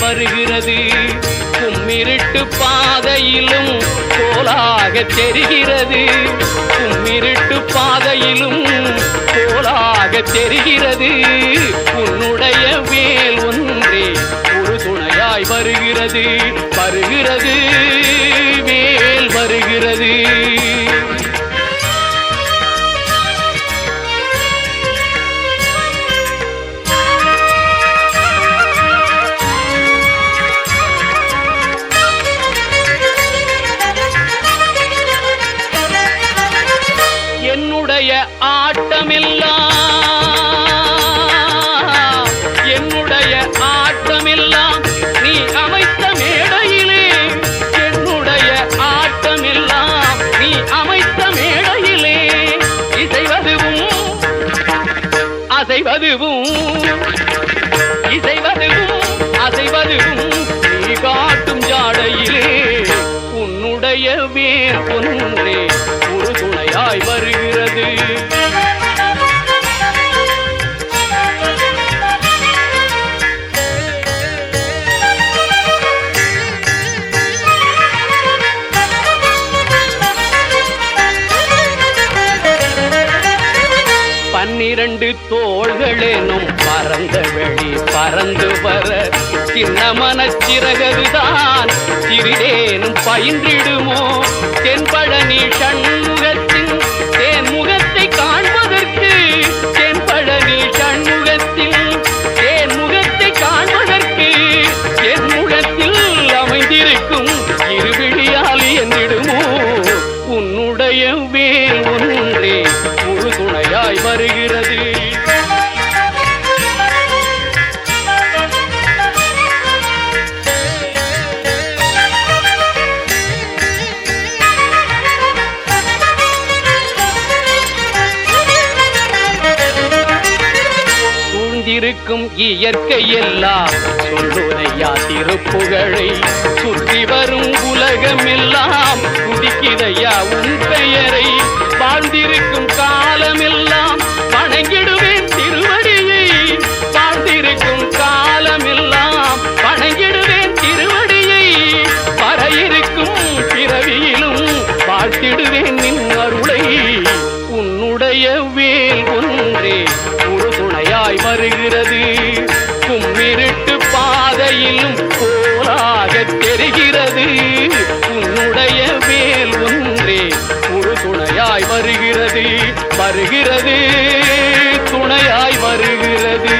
வருகிறது. கும்மிருட்டு பாதையிலும் கோலாக தெரிகிறது கும்மிருட்டு பாதையிலும் கோலாக தெரிகிறது உன்னுடைய வேல் ஒன்றே ஒரு துணையாய் வருகிறது. வருகிறது வேல் வருகிறது. பன்னிரண்டு தோள்களேனும் பறந்த வெளி பறந்து வர சின்ன மனச்சிறகதுதான் சிறிதேனும் பயின்றிடுமோ? தென்பழனி சண்முகத்தின் இருக்கும் இயற்கை எல்லாம் சொல்லுரையா திருப்புகழை சுற்றி வரும் உலகம் எல்லாம் துதிக்கிறையா உன் பெயரை வாழ்ந்திருக்கும் காலமில் வருகிறது துணையாய் வருகிறது.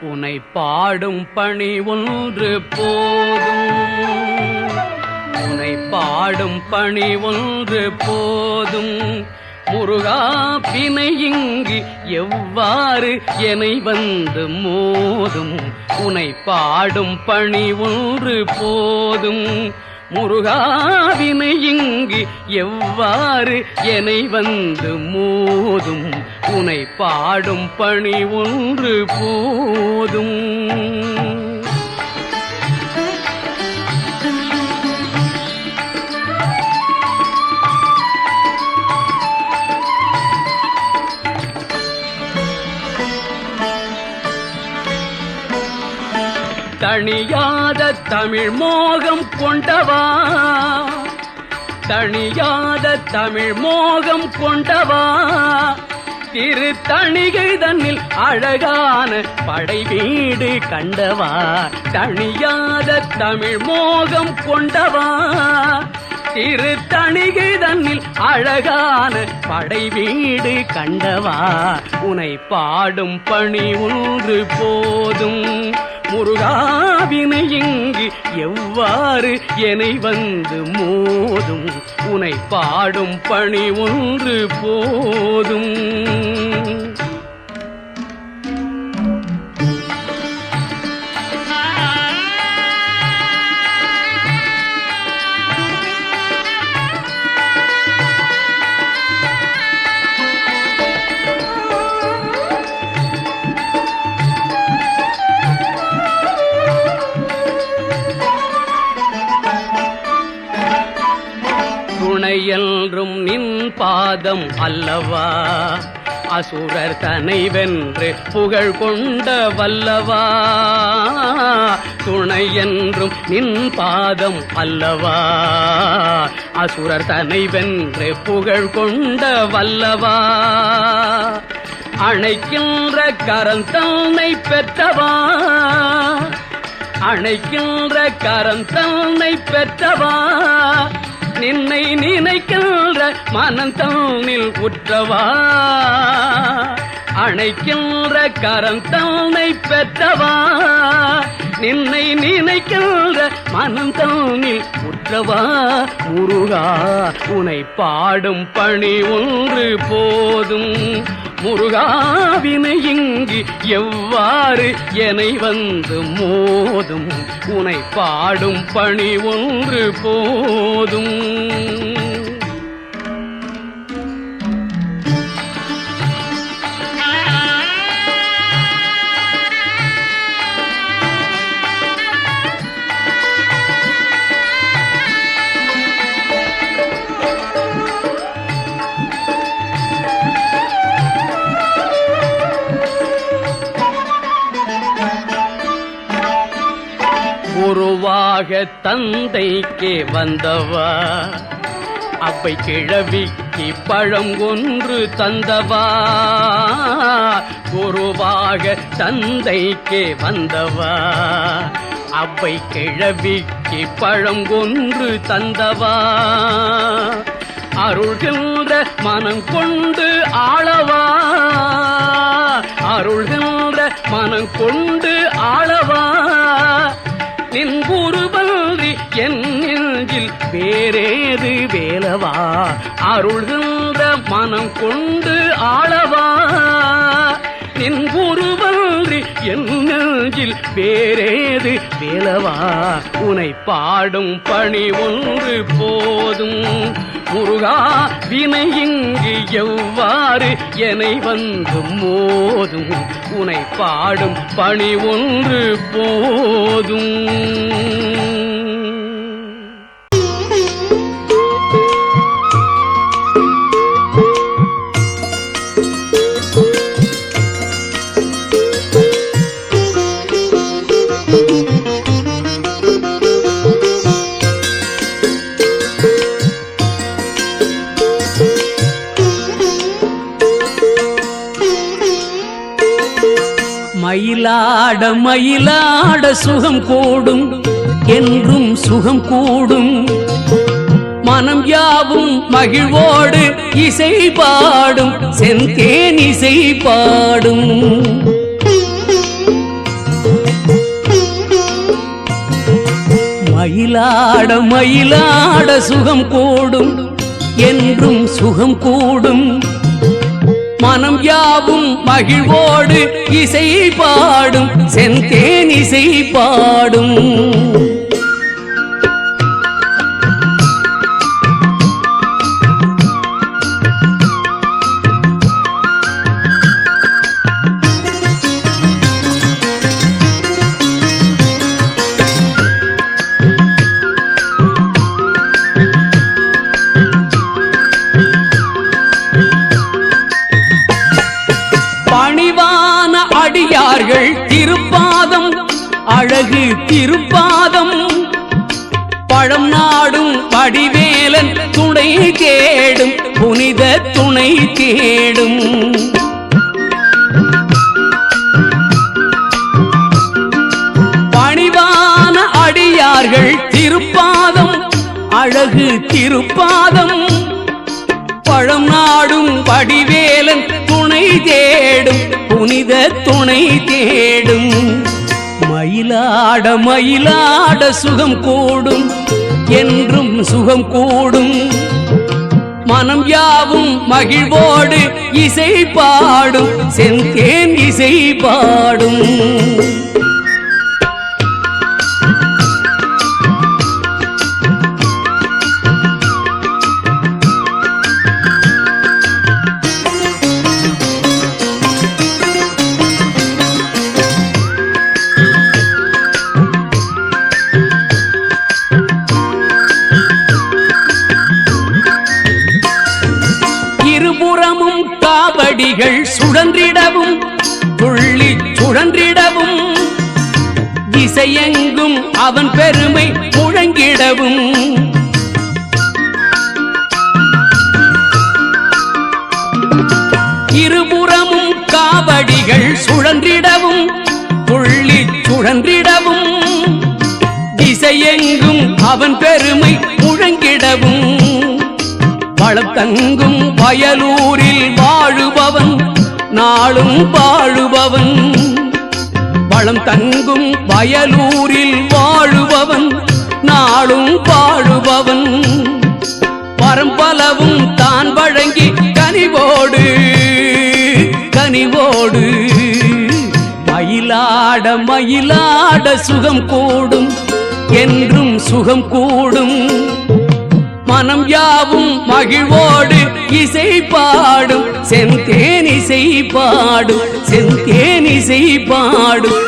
உனை பாடும் பணி ஒன்று போதும். உனை பாடும் பணி ஒன்று போதும். முருகா பிணை இங்கு எவ்வாறு எனை வந்து மோதும்? உனை பாடும் பணி ஒன்று போதும். முருகாவினை இங்கு எவ்வாறு என்னை வந்து மோதும்? உனை பாடும் பணி ஒன்று போதும். தனியா தமிழ் மோகம் கொண்டவா? தணியாத தமிழ் மோகம் கொண்டவா? திரு தணிகை தன்னில் அழகான படை வீடு கண்டவா? தணியாத தமிழ் மோகம் கொண்டவா? திரு தணிகை தன்னில் அழகான படை வீடு கண்டவா? உனை பாடும் பணி ஒன்று போதும். முருகாவினை இங்கு எவ்வாறு என்னை வந்து மோதும்? உனை பாடும் பணி ஒன்று போதும். பாதம் அல்லவா? அசுரர் தனை வென்று புகழ் கொண்ட வல்லவா? துணை என்றும் நின் பாதம் அல்லவா? அசுரர் தனை வென்று புகழ் கொண்ட வல்லவா? அணைக்கின்ற கரந்தன்னை பெற்றவா? அணைக்கின்ற கரந்தன்னை பெற்றவா? நின்னை நினைக்கின்ற மனம் தன்னில் உற்றவா? அணைக்கின்ற கரம் தன்னை பெற்றவா? நின்னை நினைக்கின்ற மனம் தன்னில் உற்றவா? முருகா உனை பாடும் பணி ஒன்று போதும். முருகாவினை இங்கு எவ்வாறு என்னை வந்து மோதும்? உனை பாடும் பணி ஒன்று போதும். உருவாக தந்தைக்கே வந்தவா. அப்பை கிழவிக்கு பழம் ஒன்று தந்தவா. குருவாக தந்தைக்கே வந்தவா. அப்பை கிழவிக்கு பழம் ஒன்று தந்தவா. அருள்கின்ற மனம் கொண்டு ஆளவா. அருள்கின்ற மனம் கொண்டு அருள்கின்ற மனம் கொண்டு ஆளவா? நின் உருவன்றி என் நெஞ்சில் வேறேது வேலவா? உனை பாடும் பணி ஒன்று போதும். முருகா வினை இங்கு எவ்வாறு என வந்து மோதும்? உனை பாடும் பணி ஒன்று போதும். ஆட மயிலாட சுகம் கூடும் என்றும் சுகம் கூடும். மனம் யாவும் மகிழ்வோடு இசை பாடும் செந்தேன் இசை பாடும். மயிலாட மயிலாட சுகம் கூடும் என்றும் சுகம் கூடும். மனம் யாவும் மகிழ்வோடு இசை பாடும் செந்தேன் இசை பாடும். அழகு திருப்பாதம். பழம் நாடும் வடிவேலன் துணை தேடும் புனித துணை தேடும். பணிவான அடியார்கள் திருப்பாதம் அழகு திருப்பாதம். பழம் நாடும் வடிவேலன் துணை தேடும் புனித துணை தேடும். மயிலாட மயிலாட சுகம் கூடும் என்றும் சுகம் கூடும். மனம் யாவும் மகிழ்வோடு இசை பாடும் செந்தேன் இசை பாடும். துள்ளிகள் சுழன்றிடவும் துள்ளி சுழன்றிடவும் திசையெங்கும் அவன் பெருமை முழங்கிடவும். இருபுறமும் காவடிகள் சுழன்றிடவும் துள்ளி சுழன்றிடவும் திசையெங்கும் அவன் பெருமை முழங்கிடவும். வளத்தங்கும் வயலூரில் வாழுபவன் நாளும் வாழுபவன். வளம் தங்கும் வயலூரில் வாழுபவன் நாளும் வாழுபவன். பரம்பலவும் தான் வழங்கி கனிவோடு கனிவோடு. மயிலாட மயிலாட சுகம் கூடும் என்றும் சுகம் கூடும். மனம் யாவும் மகிழ்வோடு இசை பாடும் செந்தேன் இசை பாடும் செந்தேன் இசை பாடும்.